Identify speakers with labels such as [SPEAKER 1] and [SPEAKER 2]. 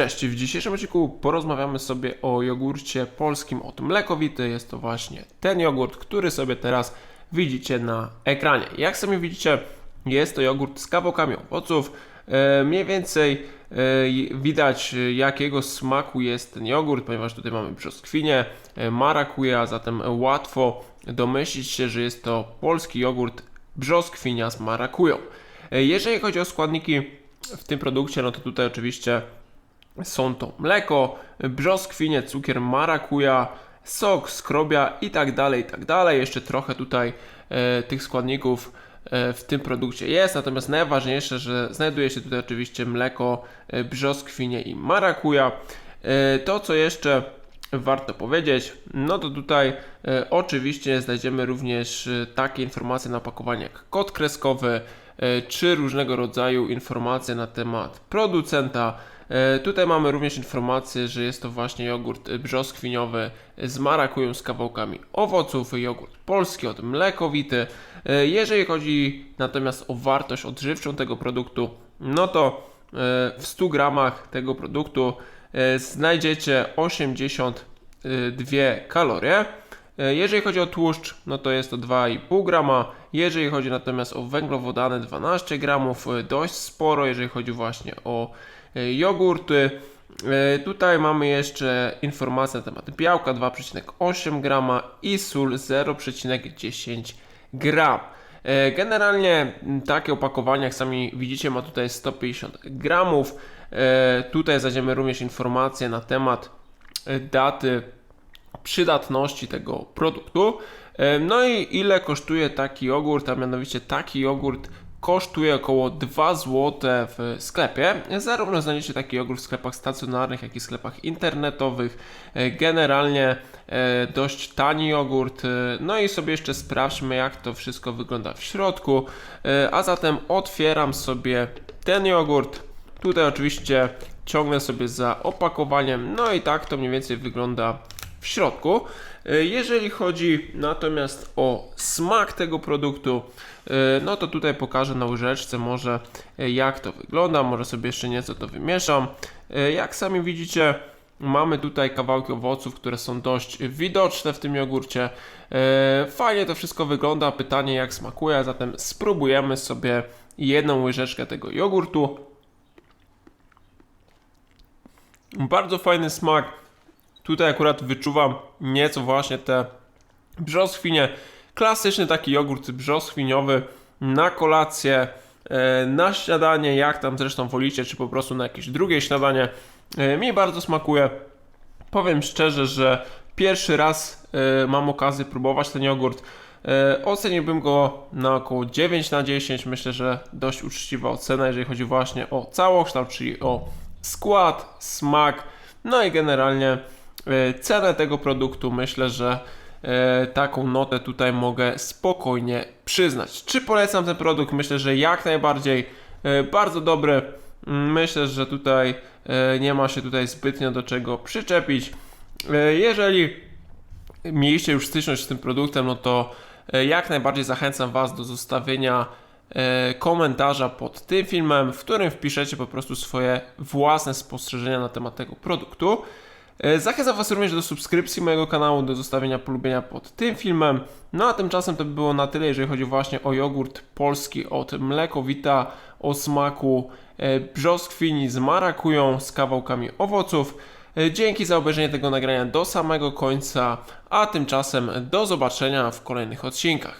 [SPEAKER 1] Cześć, w dzisiejszym odcinku porozmawiamy sobie o jogurcie polskim od mlekowity. Jest to właśnie ten jogurt, który sobie teraz widzicie na ekranie. Jak sami widzicie, jest to jogurt z kawałkami owoców. E, mniej więcej e, widać jakiego smaku jest ten jogurt, ponieważ tutaj mamy brzoskwinię, e, marakuja, zatem łatwo domyślić się, że jest to polski jogurt brzoskwinia z marakują. Jeżeli chodzi o składniki w tym produkcie, no to tutaj oczywiście są to mleko, brzoskwinie, cukier marakuja, sok, skrobia i tak dalej, i tak dalej. Jeszcze trochę tutaj e, tych składników e, w tym produkcie jest, natomiast najważniejsze, że znajduje się tutaj oczywiście mleko, e, brzoskwinie i marakuja. E, to, co jeszcze warto powiedzieć, no to tutaj e, oczywiście znajdziemy również e, takie informacje na opakowaniu jak kod kreskowy, czy różnego rodzaju informacje na temat producenta. E, Tutaj mamy również informację, że jest to właśnie jogurt e, brzoskwiniowy z marakują z kawałkami owoców, jogurt polski od mlekowity. E, Jeżeli chodzi natomiast o wartość odżywczą tego produktu, no to e, w 100 gramach tego produktu e, znajdziecie 82 kalorie. E, Jeżeli chodzi o tłuszcz, no to jest to 2,5 grama. Jeżeli chodzi natomiast o węglowodany, 12 gramów, e, dość sporo. Jeżeli chodzi właśnie o e, jogurty, tutaj mamy jeszcze informacje na temat białka 2,8 grama i sól 0,10 gram. Generalnie takie opakowanie, jak sami widzicie, ma tutaj 150 gramów. Tutaj znajdziemy również informacje na temat daty przydatności tego produktu. E, No i ile kosztuje taki jogurt, a mianowicie taki jogurt kosztuje około 2 zł w sklepie. Zarówno znajdziecie taki jogurt w sklepach stacjonarnych, jak i sklepach internetowych. E, Generalnie e, dość tani jogurt. No i sobie jeszcze sprawdźmy, jak to wszystko wygląda w środku. A zatem otwieram sobie ten jogurt. Tutaj oczywiście ciągnę sobie za opakowaniem. No i tak to mniej więcej wygląda w środku. E, Jeżeli chodzi natomiast o smak tego produktu, e, no to tutaj pokażę na łyżeczce może e, jak to wygląda, może sobie jeszcze nieco to wymieszam. Jak sami widzicie, mamy tutaj kawałki owoców, które są dość widoczne w tym jogurcie. Fajnie to wszystko wygląda, pytanie jak smakuje, zatem spróbujemy sobie jedną łyżeczkę tego jogurtu. Bardzo fajny smak. Tutaj akurat wyczuwam nieco właśnie te brzoskwinie. Klasyczny taki jogurt brzoskwiniowy na kolację, e, na śniadanie, jak tam zresztą wolicie, czy po prostu na jakieś drugie śniadanie. E, Mi bardzo smakuje. Powiem szczerze, że pierwszy raz e, mam okazję próbować ten jogurt. Oceniłbym go na około 9 na 10. Myślę, że dość uczciwa ocena, jeżeli chodzi właśnie o całokształt, czyli o skład, smak, no i generalnie cenę tego produktu. Myślę, że e, taką notę tutaj mogę spokojnie przyznać. Czy polecam ten produkt? Myślę, że jak najbardziej. E, Bardzo dobry. Mm, Myślę, że tutaj e, nie ma się tutaj zbytnio do czego przyczepić. E, Jeżeli mieliście już styczność z tym produktem, no to e, jak najbardziej zachęcam Was do zostawienia e, komentarza pod tym filmem, w którym wpiszecie po prostu swoje własne spostrzeżenia na temat tego produktu. E, Zachęcam Was również do subskrypcji mojego kanału, do zostawienia polubienia pod tym filmem. No a tymczasem to by było na tyle, jeżeli chodzi właśnie o jogurt polski od Mlekowita o smaku e, brzoskwini z marakują z kawałkami owoców. E, Dzięki za obejrzenie tego nagrania do samego końca, a tymczasem do zobaczenia w kolejnych odcinkach.